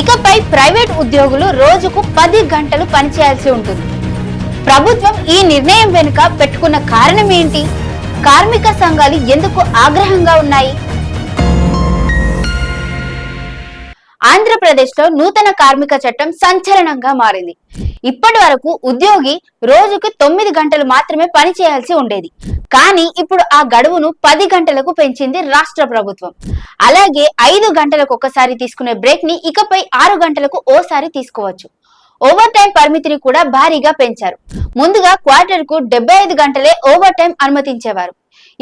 ఇకపై ప్రైవేట్ ఉద్యోగులు రోజుకు పది గంటలు పనిచేయాల్సి ఉంటుంది. ప్రభుత్వం ఈ నిర్ణయం వెనుక పెట్టుకున్న కారణం ఏంటి? కార్మిక సంఘాలు ఎందుకు ఆగ్రహంగా ఉన్నాయి? ఆంధ్రప్రదేశ్లో నూతన కార్మిక చట్టం సంచలనంగా మారింది. ఇప్పటి వరకు ఉద్యోగి రోజుకి తొమ్మిది గంటలు మాత్రమే పని చేయాల్సి ఉండేది. కానీ ఇప్పుడు ఆ గడువును పది గంటలకు పెంచింది రాష్ట్ర ప్రభుత్వం. అలాగే ఐదు గంటలకు ఒకసారి తీసుకునే బ్రేక్ని ఇకపై ఆరు గంటలకు ఓసారి తీసుకోవచ్చు. ఓవర్ టైం పరిమితిని కూడా భారీగా పెంచారు. ముందుగా క్వార్టర్కు డెబ్బై ఐదు గంటలే ఓవర్ టైం అనుమతించేవారు.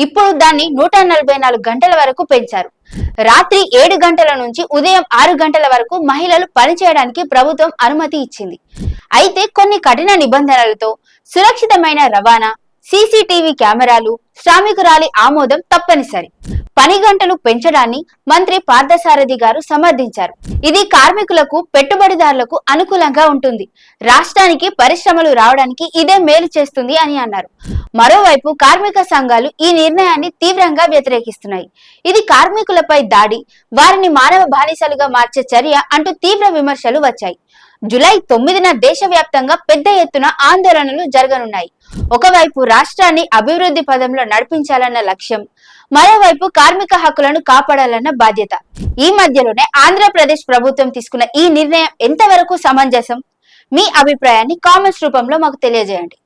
ఇప్పుడు దాన్ని నూట నలభై నాలుగు గంటల వరకు పెంచారు. రాత్రి ఏడు గంటల నుంచి ఉదయం ఆరు గంటల వరకు మహిళలు పనిచేయడానికి ప్రభుత్వం అనుమతి ఇచ్చింది. అయితే కొన్ని కఠిన నిబంధనలతో సురక్షితమైన రవాణా సీసీటీవీ కెమెరాలు శ్రామికురాలి ఆమోదం తప్పనిసరి. పని గంటలు పెంచడాన్ని మంత్రి పార్థసారథి గారు సమర్థించారు. ఇది కార్మికులకు పెట్టుబడిదారులకు అనుకూలంగా ఉంటుంది. రాష్ట్రానికి పరిశ్రమలు రావడానికి ఇదే మేలు చేస్తుంది అని అన్నారు. మరోవైపు కార్మిక సంఘాలు ఈ నిర్ణయాన్ని తీవ్రంగా వ్యతిరేకిస్తున్నాయి. ఇది కార్మికులపై దాడి వారిని మానవ బానిసలుగా మార్చే చర్య అంటూ తీవ్ర విమర్శలు వచ్చాయి. జులై తొమ్మిదిన దేశవ్యాప్తంగా పెద్ద ఎత్తున ఆందోళనలు జరగనున్నాయి. ఒకవైపు రాష్ట్రాన్ని అభివృద్ధి పదంలో నడిపించాలన్న లక్ష్యం మరోవైపు కార్మిక హక్కులను కాపాడాలన్న బాధ్యత. ఈ మధ్యలోనే ఆంధ్రప్రదేశ్ ప్రభుత్వం తీసుకున్న ఈ నిర్ణయం ఎంతవరకు సమంజసం? మీ అభిప్రాయాన్ని కామెంట్స్ రూపంలో మాకు తెలియజేయండి.